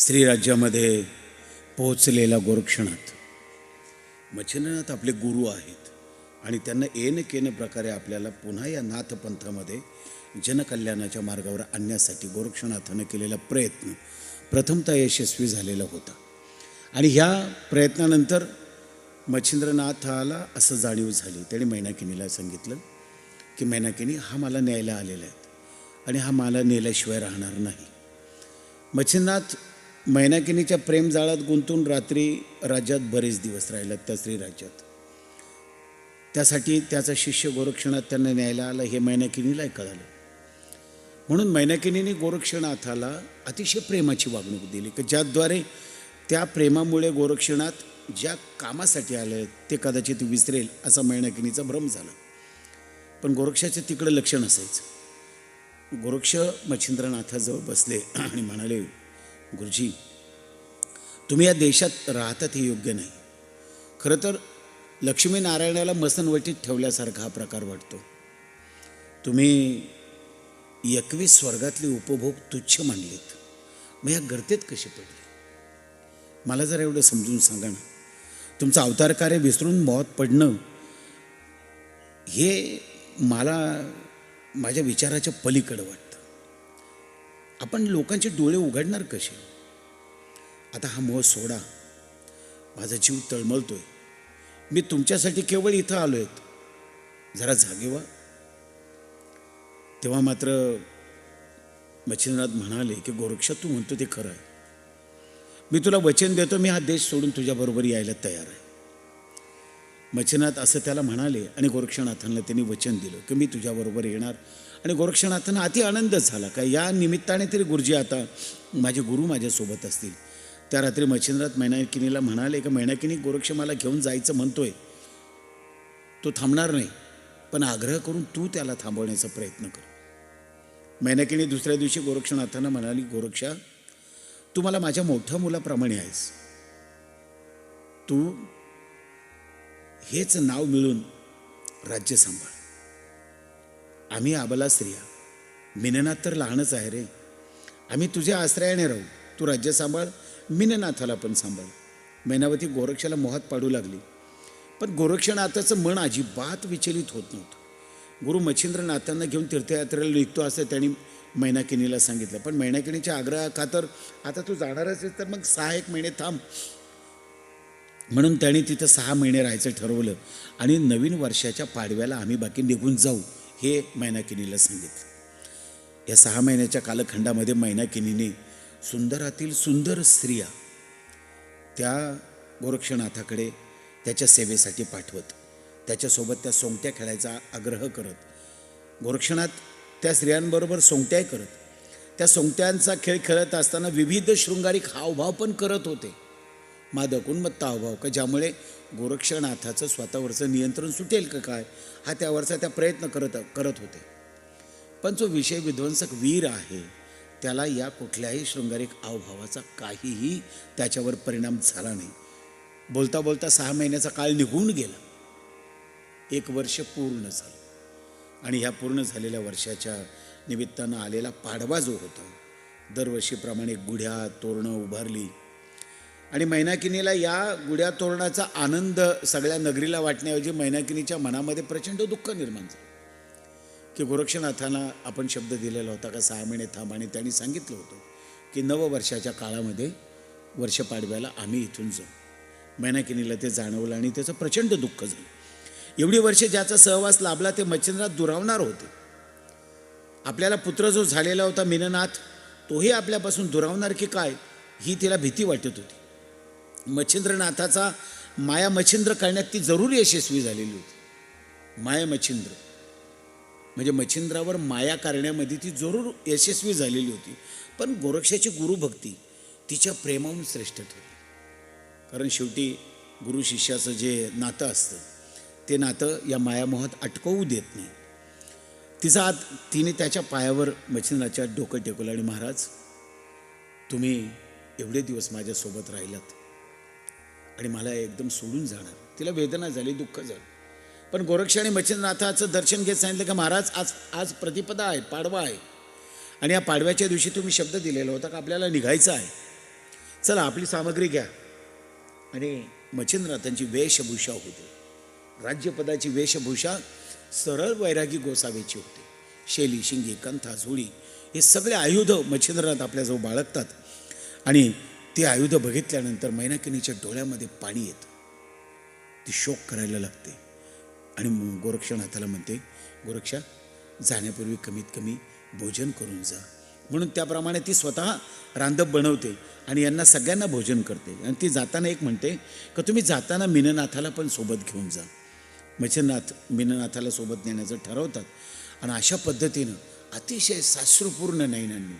श्रीराज्यामध्ये पोहोचलेला गोरक्षनाथ मच्छिंद्रनाथ आपले गुरु आहेत आणि त्यांना येन केन प्रकारे आपल्याला पुन्हा या नाथपंथामध्ये जनकल्याणाच्या मार्गावर आणण्यासाठी गोरक्षनाथानं केलेला प्रयत्न प्रथमतः यशस्वी झालेला होता. आणि ह्या प्रयत्नानंतर मच्छिंद्रनाथाला असं जाणीव झाली त्याने मैनाकिनीला सांगितलं की मैनाकिनी हा मला न्यायला आलेला आहे आणि हा मला नेल्याशिवाय राहणार नाही. मच्छिंद्रनाथ मैनाकिनीच्या प्रेमजाळात गुंतून रात्री राज्यात बरेच दिवस राहिला त्या राज्यात. त्यासाठी त्याचा शिष्य गोरक्षनाथ त्यांना न्यायला आला हे मैनाकिनीलाही कळालं. म्हणून मैनाकिनीने गोरक्षनाथाला अतिशय प्रेमाची वागणूक दिली की ज्याद्वारे त्या प्रेमामुळे गोरक्षनाथ ज्या कामासाठी आले ते कदाचित विसरेल असा मैनाकिनीचा भ्रम झाला. पण गोरक्षाचं तिकडं लक्ष नसायचं. गोरक्ष मच्छिंद्रनाथाजवळ बसले आणि म्हणाले गुरुजी तुम्ही या देशात राहतात हे योग्य नाही. खरं तर लक्ष्मीनारायणाला मसनवटीत ठेवल्यासारखा हा प्रकार वाटतो. तुम्ही एकवीस स्वर्गातले उपभोग तुच्छ मानलेत. मग या गर्तेत कसे पडले? मला जरा एवढं समजून सांगा ना. तुमचं अवतार कार्य विसरून मौत पडणं हे मला माझ्या विचाराच्या पलीकडं वाटतं. आपण लोकांचे डोळे उघडणार कसे? आता हा मोह सोडा. माझा जीव तळमळतोय. मी तुमच्यासाठी केवळ इथं आलो आहेत जरा जागे व्हा. तेव्हा मात्र मच्छिंद्रनाथ म्हणाले की गोरक्षा तू म्हणतो ते खरं आहे. मी तुला वचन देतो मी हा देश सोडून तुझ्याबरोबर यायला तयार आहे. मच्छिनाथ असं त्याला म्हणाले आणि गोरक्षनाथांना त्यांनी वचन दिलं की मी तुझ्याबरोबर येणार आणि गोरक्षनाथांना अति आनंद झाला. का या निमित्ताने तरी गुरुजी आता माझे गुरु माझ्यासोबत असतील. त्या रात्री मच्छिंद्रनाथ मैनाकिनीला म्हणाले का मैनाकिनी गोरक्ष मला घेऊन जायचं म्हणतोय. तो थांबणार नाही. पण आग्रह करून तू त्याला थांबवण्याचा प्रयत्न कर. मैनाकिनी दुसऱ्या दिवशी गोरक्षनाथांना म्हणाली गोरक्षा तू मला माझ्या मोठ्या मुलाप्रमाणे आहेस. तू हेच नाव मिळून राज्य सांभाळ. आम्ही आबला स्त्रिया. मिननाथ तर लहानच आहे रे. आम्ही तुझ्या आश्रयाने राहू. तू राज्य सांभाळ मिननाथाला पण सांभाळ. मैनावती गोरक्षाला मोहात पाडू लागली. पण गोरक्षनाथाचं मन अजिबात विचलित होत नव्हतं. गुरु मच्छिंद्रनाथांना घेऊन तीर्थयात्रेला निघतो असं त्यांनी मैनाकिनीला सांगितलं. पण मैनाकिनीच्या आग्रहा तर आता तू जाणारच असेल तर मग सहा एक महिने थांब. म्हणून त्याने तिथं सहा महिने राहायचं ठरवलं. आणि नवीन वर्षाच्या पाडव्याला आम्ही बाकी निघून जाऊ. हे मैनाकिनीला सांगितलं. या सहा महिन्याच्या कालखंडामध्ये मैनाकिनीने सुंदरातील सुंदर स्त्रिया त्या गोरक्षनाथाकडे त्याच्या सेवेसाठी पाठवत त्याच्यासोबत त्या सोंगट्या खेळायचा आग्रह करत गोरक्षनाथ त्या स्त्रियांबरोबर सोंगट्याही करत त्या सोंगट्यांचा खेळ खेळत असताना विविध शृंगारिक हावभाव पण करत होते. मादक उन्मत्ता अभाव का? ज्यामुळे गोरक्षनाथाचं स्वतःवरचं नियंत्रण सुटेल का काय? हा त्यावरचा त्या प्रयत्न करत करत होते. पण जो विषय विध्वंसक वीर आहे त्याला या कुठल्याही शृंगारिक हावभावाचा काहीही त्याच्यावर परिणाम झाला नाही. बोलता बोलता सहा महिन्याचा काळ निघून गेला. एक वर्ष पूर्ण झालं. आणि ह्या पूर्ण झालेल्या वर्षाच्या निमित्तानं आलेला पाडवा जो होता दरवर्षीप्रमाणे गुढ्या तोरणं उभारली आणि मैनाकिनीला या गुढ्या तोरणाचा आनंद सगळ्या नगरीला वाटण्याऐवजी मैनाकिनीच्या मनामध्ये प्रचंड दुःख निर्माण झालं. की गोरक्षनाथांना आपण शब्द दिलेला होता का सहा महिने थांब. आणि त्यांनी सांगितलं होतं की नववर्षाच्या काळामध्ये वर्षपाडव्याला आम्ही इथून जाऊ. मैनाकिनीला ते जाणवलं आणि त्याचं प्रचंड दुःख झालं. एवढी वर्षे ज्याचा सहवास लाभला ते मच्छिंद्रात दुरावणार होते. आपल्याला पुत्र जो झालेला होता मीननाथ तोही आपल्यापासून दुरावणार की काय ही तिला भीती वाटत होती. मच्छिंद्रनाथाचा माया मच्छिंद्र करण्यात ती जरूर यशस्वी झालेली होती. माया मच्छिंद्र. म्हणजे मच्छिंद्रावर माया करण्यामध्ये ती जरूर यशस्वी झालेली होती. पण गोरक्षाची गुरुभक्ती तिच्या प्रेमाहून श्रेष्ठ ठरली. कारण शेवटी गुरु शिष्याचं जे नातं असतं ते नातं या मायामोहात अटकवू देत नाही. तिचा आत तिने त्याच्या पायावर मच्छिंद्राच्या डोकं टेकवलं आणि महाराज तुम्ही एवढे दिवस माझ्यासोबत राहिलात. आणि मला एकदम सोडून जाणार. तिला वेदना झाली दुःख झालं. पण गोरक्ष आणि मच्छिंद्रनाथाचं दर्शन घेत सांगितलं की महाराज आज आज प्रतिपदा आहे पाडवा आहे. आणि या पाडव्याच्या दिवशी तुम्ही शब्द दिलेला होता का आपल्याला निघायचं आहे. चला आपली सामग्री घ्या. आणि मच्छिंद्रनाथांची वेशभूषा होती. राज्यपदाची वेशभूषा सरळ वैरागी गोसावीची होती. शेली शिंगी कंथा झुळी हे सगळे आयुध मच्छिंद्रनाथ आपल्याजवळ बाळगतात. आणि ते आयुध बघितल्यानंतर मैनाकिनीच्या डोळ्यामध्ये पाणी येतं. ती शोक करायला लागते. आणि गोरक्षनाथाला म्हणते गोरक्षा जाण्यापूर्वी कमीत कमी भोजन करून जा. म्हणून त्याप्रमाणे ती स्वतः रांधप बनवते आणि यांना सगळ्यांना भोजन करते. आणि ती जाताना एक म्हणते का तुम्ही जाताना मीननाथाला पण सोबत घेऊन जा. मच्छिंद्रनाथ मीननाथाला सोबत नेण्याचं ठरवतात. आणि अशा पद्धतीनं अतिशय साश्रूपूर्ण नयनांनी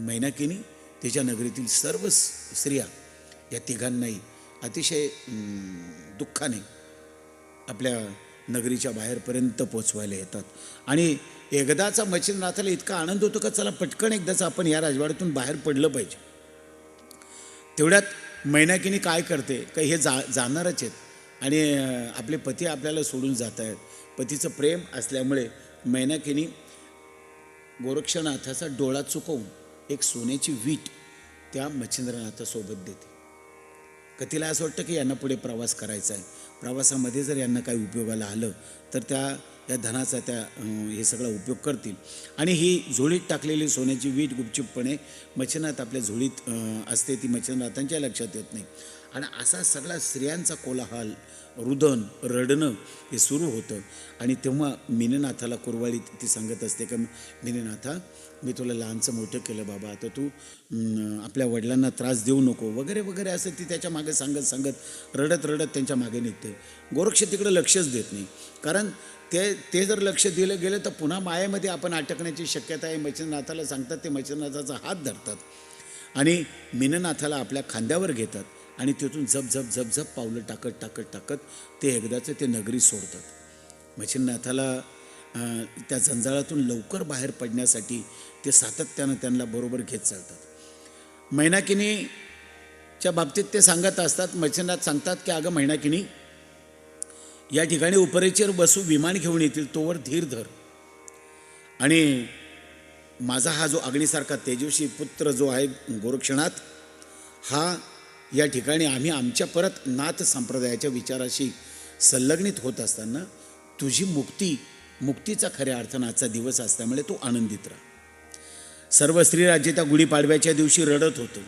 मैनाकिनी तिच्या नगरीतील सर्व स्त्रिया या तिघांनाही अतिशय दुःखाने आपल्या नगरीच्या बाहेरपर्यंत पोचवायला येतात. आणि एकदाचा मच्छिंद्रनाथाला इतका आनंद होतो का चला पटकन एकदाच आपण या राजवाड्यातून बाहेर पडलं पाहिजे. तेवढ्यात मैनाकिनी काय करते का हे जा जाणारच आहेत. आणि आपले पती आपल्याला सोडून जात आहेत पतीचं प्रेम असल्यामुळे मैनाकिनी गोरक्षनाथाचा डोळा चुकवून एक सोन्याची वीट त्या मच्छिंद्रनाथासोबत देते. का तिला असं वाटतं की यांना पुढे प्रवास करायचा आहे. प्रवासामध्ये जर यांना काही उपयोगाला आलं तर त्या या धनाचा त्या हे सगळा उपयोग करतील. आणि ही झोळीत टाकलेली सोन्याची वीट गुपचूपपणे मच्छिनाथ आपल्या झोळीत असते ती मच्छिनाथांच्या लक्षात येत नाही. आणि असा सगळा स्त्रियांचा कोलाहल रुदन रडणं हे सुरू होतं. आणि तेव्हा मीननाथाला कुरवाळी ती सांगत असते का मीननाथा मी तुला लहानचं मोठं केलं बाबा आता तू आपल्या वडिलांना त्रास देऊ नको वगैरे वगैरे असं ती त्याच्यामागे सांगत सांगत रडत रडत त्यांच्या मागे निघते. गोरक्ष तिकडं लक्षच देत नाही. कारण ते ते जर लक्ष दिलं गेलं तर पुन्हा मायेमध्ये आपण अटकण्याची शक्यता आहे. मच्छिंद्रनाथाला सांगतात ते मच्छिंद्रनाथाचा हात धरतात. आणि मीननाथाला आपल्या खांद्यावर घेतात. आणि तिथून झप झप झप झप पावलं टाकत टाकत टाकत ते एकदाचं ते नगरी सोडतात. मच्छिन्नाथाला त्या जंजाळातून लवकर बाहेर पडण्यासाठी ते सातत्यानं त्यांना बरोबर घेत चालतात. मैनाकिनीच्या बाबतीत ते सांगत असतात मच्छिन्नाथ सांगतात की अगं मैनाकिनी या ठिकाणी उपरेचर बसू विमान घेऊन येतील तोवर धीर धर. आणि माझा हा जो अग्नीसारखा तेजस्वी पुत्र जो आहे गोरक्षनाथ हा या ठिकाणी आम्ही आमच्या परत नाथ संप्रदायाच्या विचाराशी संलग्नित होत असताना तुझी मुक्ती मुक्तीचा खऱ्या अर्थानं आजचा दिवस असल्यामुळे तू आनंदित राहा. सर्व स्त्रीराज्य त्या गुढीपाडव्याच्या दिवशी रडत होतो.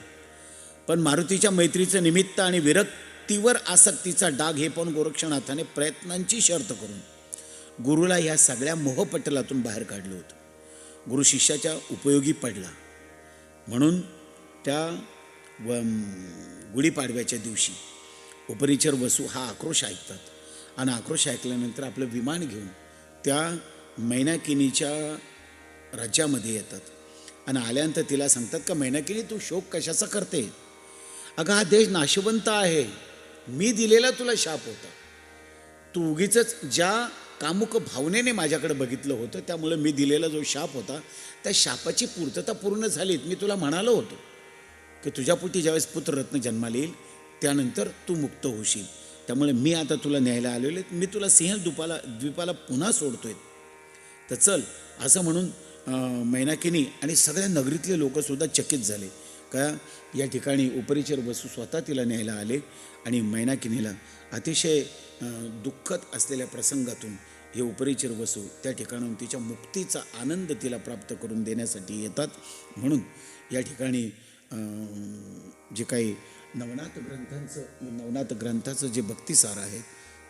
पण मारुतीच्या मैत्रीचं निमित्त आणि विरक्तीवर आसक्तीचा डाग हे पण गोरक्षनाथाने प्रयत्नांची शर्त करून गुरुला ह्या सगळ्या मोहपटलातून बाहेर काढलं होतं. गुरु शिष्याच्या उपयोगी पडला. म्हणून त्या व गुढीपाडव्याच्या दिवशी. उपरिचर वसू हा आक्रोश ऐकतात. आणि आक्रोश ऐकल्यानंतर आपलं विमान घेऊन त्या मैनाकिनीच्या राज्यामध्ये येतात. आणि आल्यानंतर तिला सांगतात का मैनाकिनी तू शोक कशाचा करते? अगं हा देश नाशवंत आहे. मी दिलेला तुला शाप होता. तू उगीच ज्या कामुक भावनेने माझ्याकडे बघितलं होतं त्यामुळे मी दिलेला जो शाप होता त्या शापाची पूर्तता पूर्ण झालीत. मी तुला म्हणालो होतो. की तुझ्यापोटी ज्यावेळेस पुत्ररत्न जन्माला येईल त्यानंतर तू मुक्त होशील. त्यामुळे मी आता तुला न्यायला आलेलो आहे. मी तुला सिंह दुपाला द्वीपाला पुन्हा सोडतोय. तर चल असं म्हणून मैनाकिनी आणि सगळ्या नगरीतले लोकसुद्धा चकित झाले. का या ठिकाणी उपरिचर बसू स्वतः तिला न्यायला आले आणि मैनाकिनीला अतिशय दुःखद असलेल्या प्रसंगातून हे उपरिचर वसू त्या ठिकाणाहून तिच्या मुक्तीचा आनंद तिला प्राप्त करून देण्यासाठी येतात. म्हणून या ठिकाणी जे काही नवनाथ ग्रंथांचं नवनाथ ग्रंथाचं जे भक्तिसार आहे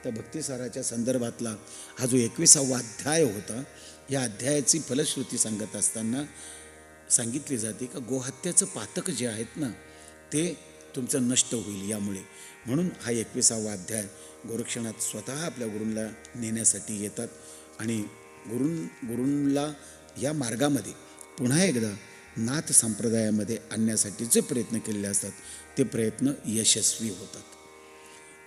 त्या भक्तिसाराच्या संदर्भातला हा जो एकविसावा अध्याय होता या अध्यायाची फलश्रुती सांगत असताना सांगितली जाते का गोहत्याचं पातक जे आहेत ना ते तुमचं नष्ट होईल यामुळे. म्हणून हा एकविसावा अध्याय गोरक्षणात स्वतः आपल्या गुरूंला नेण्यासाठी येतात आणि गुरूं गुरूंला या मार्गामध्ये पुन्हा एकदा नाथ संप्रदायामध्ये आणण्यासाठी जे प्रयत्न केलेले असतात ते प्रयत्न यशस्वी होतात.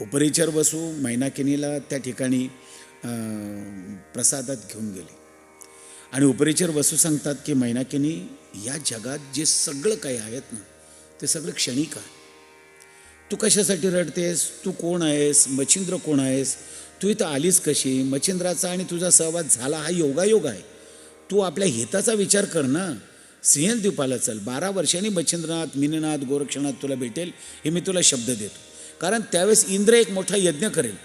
उपरिचर बसू मैनाकिनीला त्या ठिकाणी प्रसादात घेऊन गेले. आणि उपरिचर वसू सांगतात की मैनाकिनी या जगात जे सगळं काही आहेत ना ते सगळं क्षणिक आहे. तू कशासाठी रडतेस? तू कोण आहेस? मच्छिंद्र कोण आहेस? तू इथं आलीस कशी? मच्छिंद्राचा आणि तुझा सहवास झाला हा योगायोग आहे. तू आपल्या हिताचा विचार कर ना. सिंहद्वीपाला चल. बारा वर्षांनी मच्छिंद्रनाथ मीननाथ गोरक्षनाथ तुला भेटेल हे मी तुला शब्द देतो. कारण त्यावेळेस इंद्र एक मोठा यज्ञ करेल.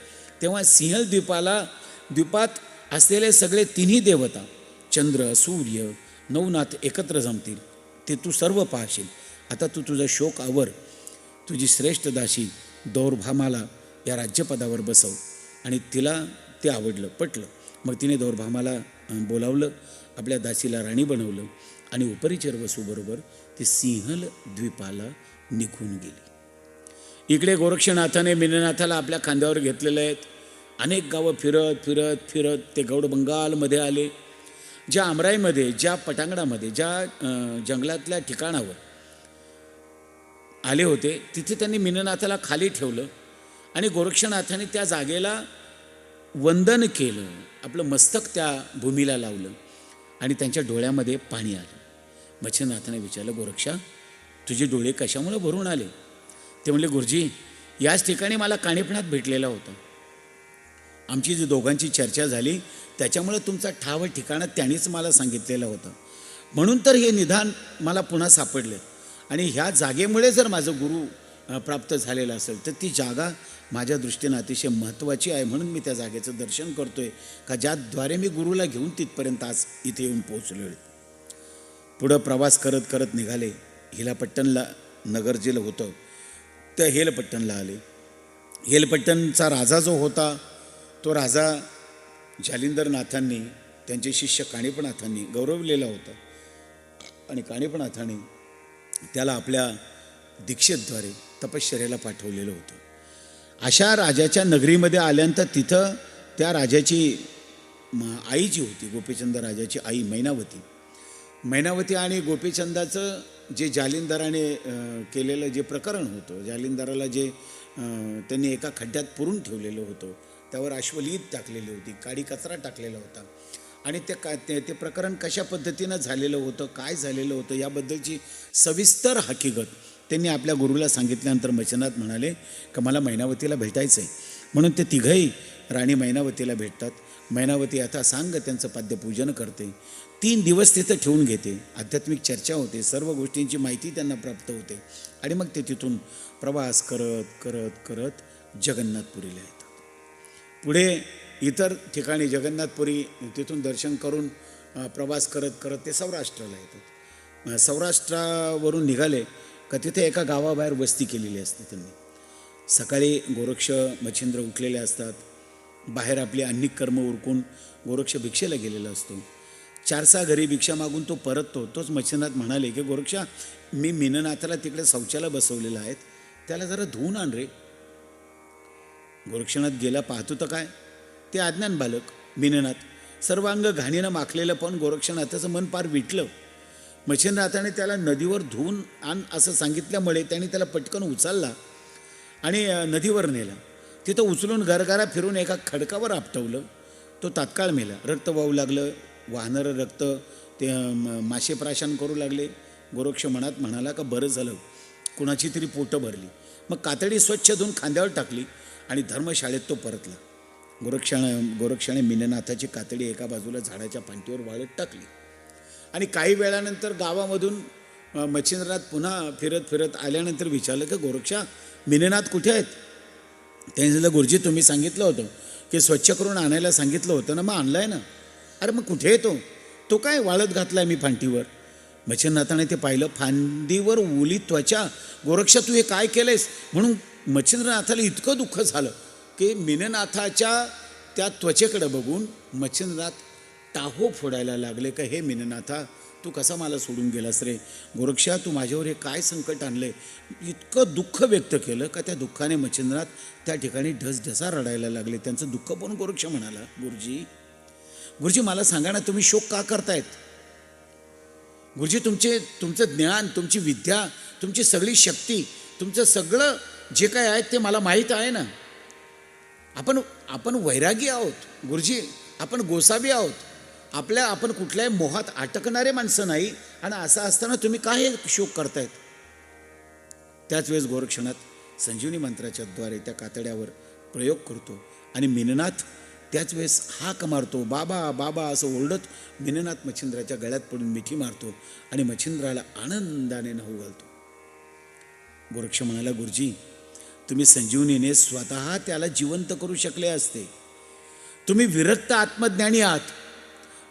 तेव्हा सिंहद्वीपाला द्वीपात असलेले सगळे तिन्ही देवता चंद्र सूर्य नवनाथ एकत्र जमतील. ते तू सर्व पाहशील. आता तू तुझा शोक आवर. तुझी श्रेष्ठ दासी दौर्भामाला या राज्यपदावर बसव. आणि तिला ते आवडलं पटलं. मग तिने दौर्भामाला बोलावलं. आपल्या दासीला राणी बनवलं. आणि उपरिचर वसूबरोबर ती सिंहल द्वीपाला निघून गेली. इकडे गोरक्षनाथाने मिननाथाला आपल्या खांद्यावर घेतलेले आहेत. अनेक गावं फिरत फिरत फिरत ते गौड बंगालमध्ये आले. ज्या आमराईमध्ये ज्या पटांगणामध्ये ज्या जंगलातल्या ठिकाणावर आले होते तिथे त्यांनी मिननाथाला खाली ठेवलं आणि गोरक्षनाथाने त्या जागेला वंदन केलं. आपलं मस्तक त्या भूमीला लावलं आणि त्यांच्या डोळ्यामध्ये पाणी आलं. मच्छिंद्रनाथाने विचारलं गोरक्षा तुझे डोळे कशामुळे भरून आले? ते म्हणले गुरुजी याच ठिकाणी मला काणेपणात भेटलेला होता. आमची जी दोघांची चर्चा झाली त्याच्यामुळे तुमचा ठाव ठिकाणं त्यांनीच मला सांगितलेलं होतं. म्हणून तर हे निधान मला पुन्हा सापडले. आणि ह्या जागेमुळे जर माझं गुरु प्राप्त झालेलं असेल तर ती जागा माझ्या दृष्टीनं अतिशय महत्त्वाची आहे म्हणून मी त्या जागेचं दर्शन करतोय का ज्याद्वारे मी गुरुला घेऊन तिथपर्यंत आज इथे येऊन पोहोचलो पुढं प्रवास करत करत निघाले. हिलापट्टणला नगर जेल होतं. त्या हेलपट्टणला आले. हेलपट्टणचा राजा जो होता तो राजा जालिंदरनाथांनी त्यांचे शिष्य काणीपनाथांनी गौरवलेला होता. आणि काणीपनाथांनी त्याला आपल्या दीक्षेद्वारे तपश्चर्याला पाठवलेलं होतं. अशा राजाच्या नगरीमध्ये आल्यानंतर तिथं त्या राजाची म- आई जी होती गोपीचंद राजाची आई मैनावती मैनावती आणि गोपीचंदाचं जे जालिंदराने केलेलं जे प्रकरण होतं जालिंदराला जे त्यांनी एका खड्ड्यात पुरून ठेवलेलं होतं त्यावर अश्वलीत टाकलेली होती काडी कचरा टाकलेला होता. आणि ते का ते ते प्रकरण कशा पद्धतीनं झालेलं होतं काय झालेलं होतं याबद्दलची सविस्तर हकीकत त्यांनी आपल्या गुरुला सांगितल्यानंतर मच्छनाथ म्हणाले का मला मैनावतीला भेटायचं आहे म्हणून ते तिघही राणी मैनावतीला भेटतात. मैनावती आता सांग त्यांचं पाद्यपूजन करते. तीन दिवस तिथं ठेवून घेते. आध्यात्मिक चर्चा होते. सर्व गोष्टींची माहिती त्यांना प्राप्त होते. आणि मग ते तिथून प्रवास करत करत करत जगन्नाथपुरीला येतात. पुढे इतर ठिकाणी जगन्नाथपुरी तिथून दर्शन करून प्रवास करत करत ते सौराष्ट्राला येतात. सौराष्ट्रावरून निघाले का तिथे एका गावाबाहेर वस्ती केलेली असते त्यांनी. सकाळी गोरक्ष मच्छिंद्र उठलेले असतात. बाहेर आपली अन्निक कर्म उरकून गोरक्ष भिक्षेला गेलेला असतो. चारसा घरी भिक्षा मागून तो परततो. तोच मच्छिंद्रनाथ म्हणाले की गोरक्षा मी मीननाथाला तिकडे शौचाला बसवलेला आहेत त्याला जरा धुवून आण रे. गोरक्षनाथ गेला पाहतो तर काय? ते अज्ञान बालक मीननाथ. सर्वांग घाणीनं माखलेलं पण गोरक्षनाथाचं मन पार विटलं. मच्छिंद्रनाथाने त्याला नदीवर धुवून आण असं सांगितल्यामुळे त्याने त्याला पटकन उचलला आणि नदीवर नेला. तिथं उचलून घरघरा फिरून एका खडकावर आपटवलं. तो तात्काळ मेला. रक्त वाहू लागलं. वाहणारं रक्त ते मासे प्राशन करू लागले. गोरक्ष मनात म्हणाला का बरं झालं. कुणाची तरी पोटं भरली. मग कातडी स्वच्छ धुवून खांद्यावर टाकली आणि धर्मशाळेत तो परतला. गोरक्षाने गोरक्षाने मिननाथाची कातडी एका बाजूला झाडाच्या पांटीवर वाळत टाकली. आणि काही वेळानंतर गावामधून मच्छिंद्रनाथ पुन्हा फिरत फिरत आल्यानंतर विचारलं की गोरक्षा मिनेनाथ कुठे आहेत? त्यांनी सांगितलं गुरुजी तुम्ही सांगितलं होतं की स्वच्छ करून आणायला सांगितलं होतं ना मग आणलाय ना. अरे मग कुठे येतो तो? काय वाळत घातला आहे मी फांटीवर? मच्छिंद्रनाथाने ते पाहिलं फांदीवर ओली त्वचा. गोरक्षा तू हे काय केलंयस? म्हणून मच्छिंद्रनाथाला इतकं दुःख झालं की मिननाथाच्या त्या त्वचेकडे बघून मच्छिंद्रनाथ टाहो फोडायला लागले का हे मिननाथा? तू कसा मला सोडून गेलास रे? गोरक्षा तू माझ्यावर हे काय संकट आणलंय? इतकं दुःख व्यक्त केलं का त्या दुःखाने मच्छिंद्रात त्या ठिकाणी ढसढसा रडायला लागले. त्यांचं दुःख पण गोरक्ष म्हणाला गुरुजी गुरुजी मला सांगा ना तुम्ही शोक का करतायत? गुरुजी तुमचे तुमचं ज्ञान तुमची विद्या तुमची सगळी शक्ती तुमचं सगळं जे काय आहे ते मला माहीत आहे ना? आपण आपण वैरागी आहोत. गुरुजी आपण गोसावी आहोत. आपल्या आपण कुठल्याही मोहात अटकणारे माणसं नाही आणि असं असताना तुम्ही काय हे शोक करतायत? त्याच वेळेस गोरक्षणात संजीवनी मंत्राच्या द्वारे त्या कातड्यावर प्रयोग करतो आणि मिननाथ त्याच वेळेस हाक मारतो बाबा बाबा असं ओरडत मिननाथ मच्छिंद्राच्या गळ्यात पडून मिठी मारतो आणि मच्छिंद्राला आनंदाने नऊ घालतो. गोरक्ष म्हणाला गुरुजी तुम्ही संजीवनीने स्वतः त्याला जिवंत करू शकले असते. तुम्ही विरक्त आत्मज्ञानी आहात.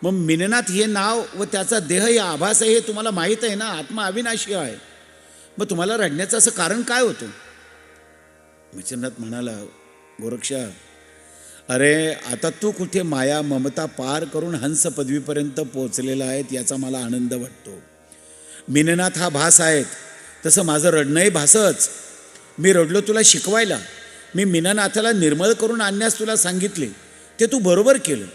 मग मिननाथ हे नाव व त्याचा देह हे आभास आहे हे तुम्हाला माहीत आहे ना? आत्मा अविनाशी आहे. मग तुम्हाला रडण्याचं असं कारण काय होतं? मच्छिंद्रनाथ म्हणाला गोरक्षा अरे आता तू कुठे माया ममता पार करून हंस पदवीपर्यंत पोहोचलेला आहेत याचा मला आनंद वाटतो. मिननाथ हा भास आहेत. तसं माझं रडणंही भासच. मी रडलो तुला शिकवायला. मी मिननाथाला निर्मळ करून आणण्यास तुला सांगितले. ते तू बरोबर केलं.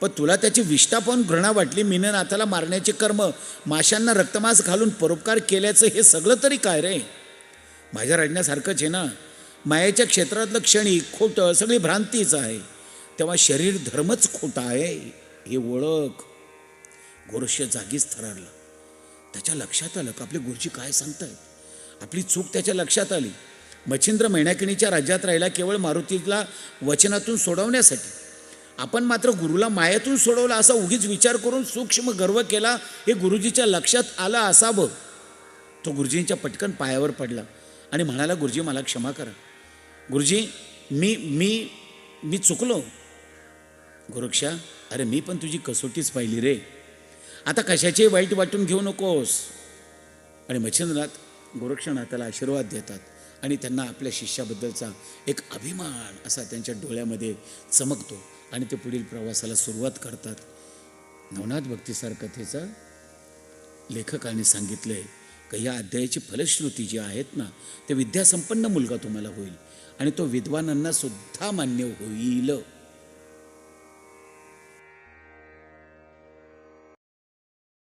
पण तुला त्याची विष्ठा पाहून घृणा वाटली मीननाथाला मारण्याचे कर्म माशांना रक्तमास घालून परोपकार केल्याचं हे सगळं तरी काय रे? माझ्या रडण्यासारखंच आहे ना? मायेच्या क्षेत्रातलं क्षणी खोटं सगळी भ्रांतीच आहे. तेव्हा शरीर धर्मच खोटा आहे हे ओळख. गोरुष्य जागीच थरारलं. त्याच्या लक्षात आलं का आपले गुरुजी काय सांगतायत? आपली चूक त्याच्या लक्षात आली. मच्छिंद्र मैनाकिणीच्या राज्यात राहिला केवळ मारुतीला वचनातून सोडवण्यासाठी. आपण मात्र गुरुला मायातून सोडवलं असा उगीच विचार करून सूक्ष्म गर्व केला हे गुरुजीच्या लक्षात आलं असावं. तो गुरुजींच्या पटकन पायावर पडला आणि म्हणाला गुरुजी मला क्षमा करा. गुरुजी मी मी मी चुकलो. गुरुक्षा अरे मी पण तुझी कसोटीच पाहिली रे. आता कशाचे वाईट वाटून घेऊ नकोस? आणि मच्छिंद्रनाथ त्याला आशीर्वाद देतात आणि त्यांना आपल्या शिष्याबद्दलचा एक अभिमान असा त्यांच्या डोळ्यामध्ये चमकतो. आणि ते पुढील प्रवासाला सुरुवात करतात. नवनाथ भक्तीसार कथेचा लेखकाने सांगितलं आहे का या अध्यायाची फलश्रुती जी आहेत ना ते विद्यासंपन्न मुलगा तुम्हाला होईल. आणि तो विद्वानांना सुद्धा मान्य होईल.